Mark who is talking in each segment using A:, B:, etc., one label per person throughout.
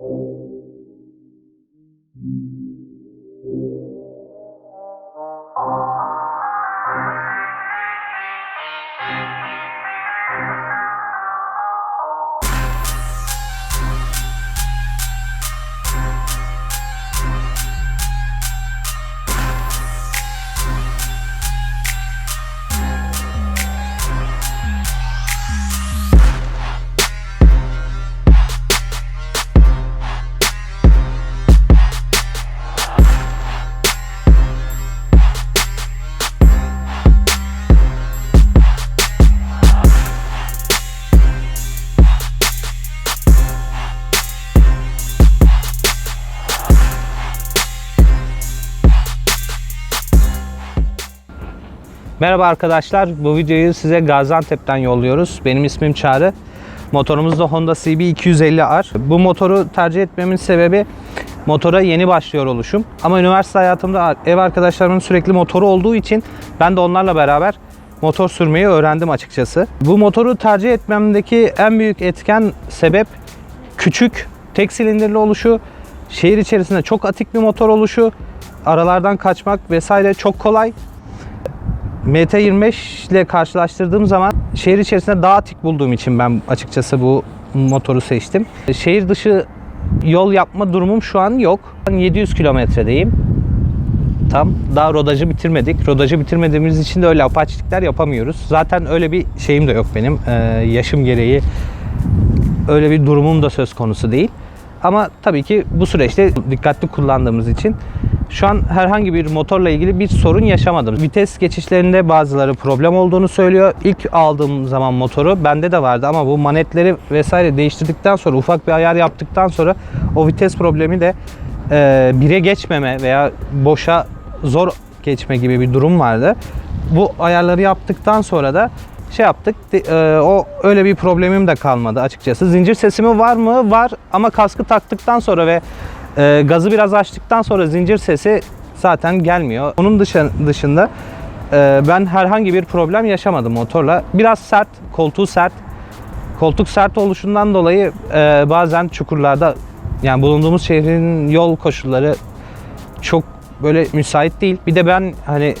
A: Thank you. Merhaba arkadaşlar. Bu videoyu size Gaziantep'ten yolluyoruz. Benim ismim Çağrı. Motorumuz da Honda CB 250R. Bu motoru tercih etmemin sebebi motora yeni başlıyor oluşum. Ama üniversite hayatımda ev arkadaşlarımın sürekli motoru olduğu için ben de onlarla beraber motor sürmeyi öğrendim açıkçası. Bu motoru tercih etmemdeki en büyük etken sebep küçük, tek silindirli oluşu, şehir içerisinde çok atik bir motor oluşu, aralardan kaçmak vesaire çok kolay. MT25 ile karşılaştırdığım zaman şehir içerisinde daha atik bulduğum için ben açıkçası bu motoru seçtim. Şehir dışı yol yapma durumum şu an yok. Ben 700 kilometredeyim. Tam daha rodajı bitirmedik. Rodajı bitirmediğimiz için de öyle apaçlıklar yapamıyoruz. Zaten öyle bir şeyim de yok benim. Ee, yaşım gereği öyle bir durumum da söz konusu değil. Ama tabii ki bu süreçte dikkatli kullandığımız için şu an herhangi bir motorla ilgili bir sorun yaşamadım. Vites geçişlerinde bazıları problem olduğunu söylüyor. İlk aldığım zaman motoru bende de vardı ama bu manetleri vesaire değiştirdikten sonra ufak bir ayar yaptıktan sonra o vites problemi de e, bire geçmeme veya boşa zor geçme gibi bir durum vardı. Bu ayarları yaptıktan sonra da şey yaptık. e, o öyle bir problemim de kalmadı açıkçası. Zincir sesimi var mı? Var ama kaskı taktıktan sonra ve e, gazı biraz açtıktan sonra zincir sesi zaten gelmiyor. Onun dışı- dışında e, ben herhangi bir problem yaşamadım motorla. Biraz sert, koltuğu sert. Koltuk sert oluşundan dolayı e, bazen çukurlarda yani bulunduğumuz şehrin yol koşulları çok böyle müsait değil. Bir de ben hani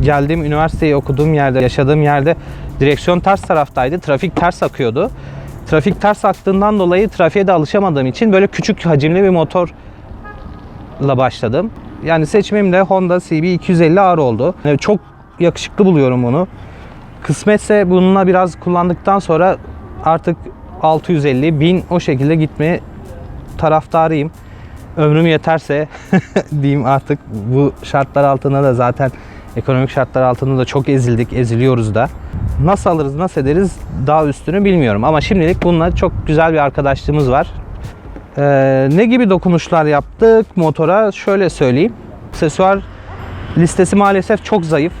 A: geldiğim üniversiteyi okuduğum yerde, yaşadığım yerde direksiyon ters taraftaydı. Trafik ters akıyordu. Trafik ters aktığından dolayı trafiğe de alışamadığım için böyle küçük hacimli bir motorla başladım. Yani seçimim de Honda CB 250R oldu. Yani çok yakışıklı buluyorum onu. Kısmetse bununla biraz kullandıktan sonra artık 650, 1000 o şekilde gitmeye taraftarıyım. Ömrüm yeterse diyeyim artık bu şartlar altında da zaten ekonomik şartlar altında da çok ezildik, eziliyoruz da. Nasıl alırız, nasıl ederiz daha üstünü bilmiyorum. Ama şimdilik bununla çok güzel bir arkadaşlığımız var. Ee, ne gibi dokunuşlar yaptık motora? Şöyle söyleyeyim. Aksesuar listesi maalesef çok zayıf.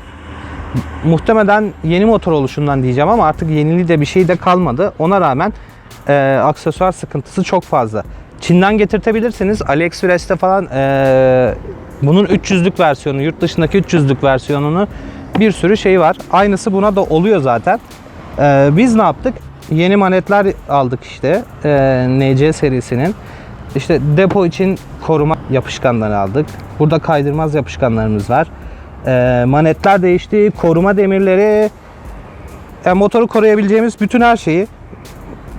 A: Muhtemelen yeni motor oluşundan diyeceğim ama artık yeniliği de bir şey de kalmadı. Ona rağmen e, aksesuar sıkıntısı çok fazla. Çin'den getirtebilirsiniz. AliExpress'te falan e, bunun 300'lük versiyonu, yurt dışındaki 300'lük versiyonunu bir sürü şey var. Aynısı buna da oluyor zaten. E, biz ne yaptık? Yeni manetler aldık işte. E, NC serisinin. İşte depo için koruma yapışkanları aldık. Burada kaydırmaz yapışkanlarımız var. E, manetler değişti. Koruma demirleri. Yani motoru koruyabileceğimiz bütün her şeyi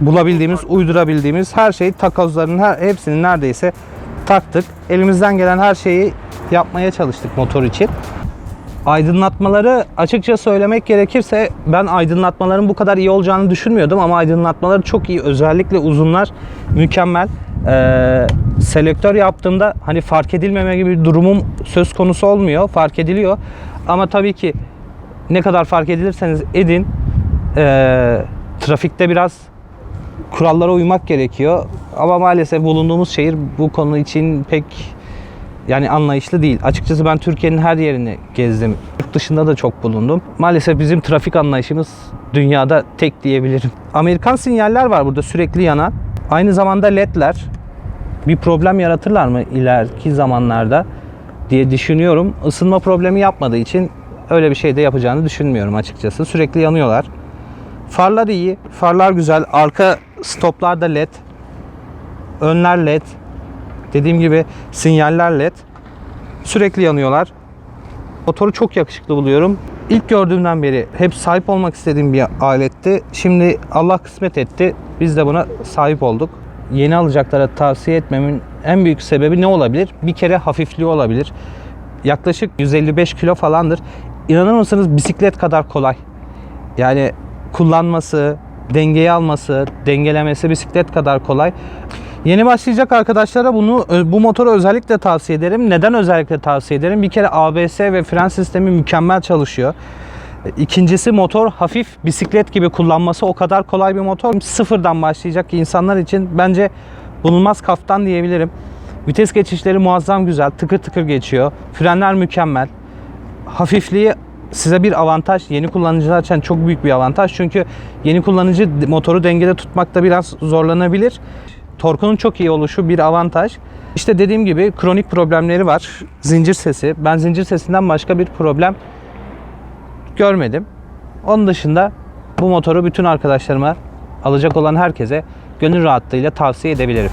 A: bulabildiğimiz, uydurabildiğimiz her şeyi takozların her, hepsini neredeyse taktık. Elimizden gelen her şeyi yapmaya çalıştık motor için. Aydınlatmaları açıkça söylemek gerekirse ben aydınlatmaların bu kadar iyi olacağını düşünmüyordum ama aydınlatmaları çok iyi. Özellikle uzunlar mükemmel. Ee, selektör yaptığımda hani fark edilmeme gibi bir durumum söz konusu olmuyor. Fark ediliyor. Ama tabii ki ne kadar fark edilirseniz edin ee, trafikte biraz kurallara uymak gerekiyor. Ama maalesef bulunduğumuz şehir bu konu için pek yani anlayışlı değil. Açıkçası ben Türkiye'nin her yerini gezdim. Yurt dışında da çok bulundum. Maalesef bizim trafik anlayışımız dünyada tek diyebilirim. Amerikan sinyaller var burada sürekli yanan. Aynı zamanda ledler bir problem yaratırlar mı ileriki zamanlarda diye düşünüyorum. Isınma problemi yapmadığı için öyle bir şey de yapacağını düşünmüyorum açıkçası. Sürekli yanıyorlar. Farlar iyi. Farlar güzel. Arka stoplar da led. Önler led. Dediğim gibi sinyaller led. Sürekli yanıyorlar. Motoru çok yakışıklı buluyorum. İlk gördüğümden beri hep sahip olmak istediğim bir aletti. Şimdi Allah kısmet etti. Biz de buna sahip olduk. Yeni alacaklara tavsiye etmemin en büyük sebebi ne olabilir? Bir kere hafifliği olabilir. Yaklaşık 155 kilo falandır. İnanır mısınız bisiklet kadar kolay. Yani kullanması, dengeyi alması, dengelemesi bisiklet kadar kolay. Yeni başlayacak arkadaşlara bunu bu motoru özellikle tavsiye ederim. Neden özellikle tavsiye ederim? Bir kere ABS ve fren sistemi mükemmel çalışıyor. İkincisi motor hafif bisiklet gibi kullanması o kadar kolay bir motor. Sıfırdan başlayacak insanlar için bence bulunmaz kaftan diyebilirim. Vites geçişleri muazzam güzel, tıkır tıkır geçiyor. Frenler mükemmel. Hafifliği size bir avantaj. Yeni kullanıcılar için çok büyük bir avantaj. Çünkü yeni kullanıcı motoru dengede tutmakta biraz zorlanabilir. Torkunun çok iyi oluşu bir avantaj. İşte dediğim gibi kronik problemleri var. Zincir sesi. Ben zincir sesinden başka bir problem görmedim. Onun dışında bu motoru bütün arkadaşlarıma alacak olan herkese gönül rahatlığıyla tavsiye edebilirim.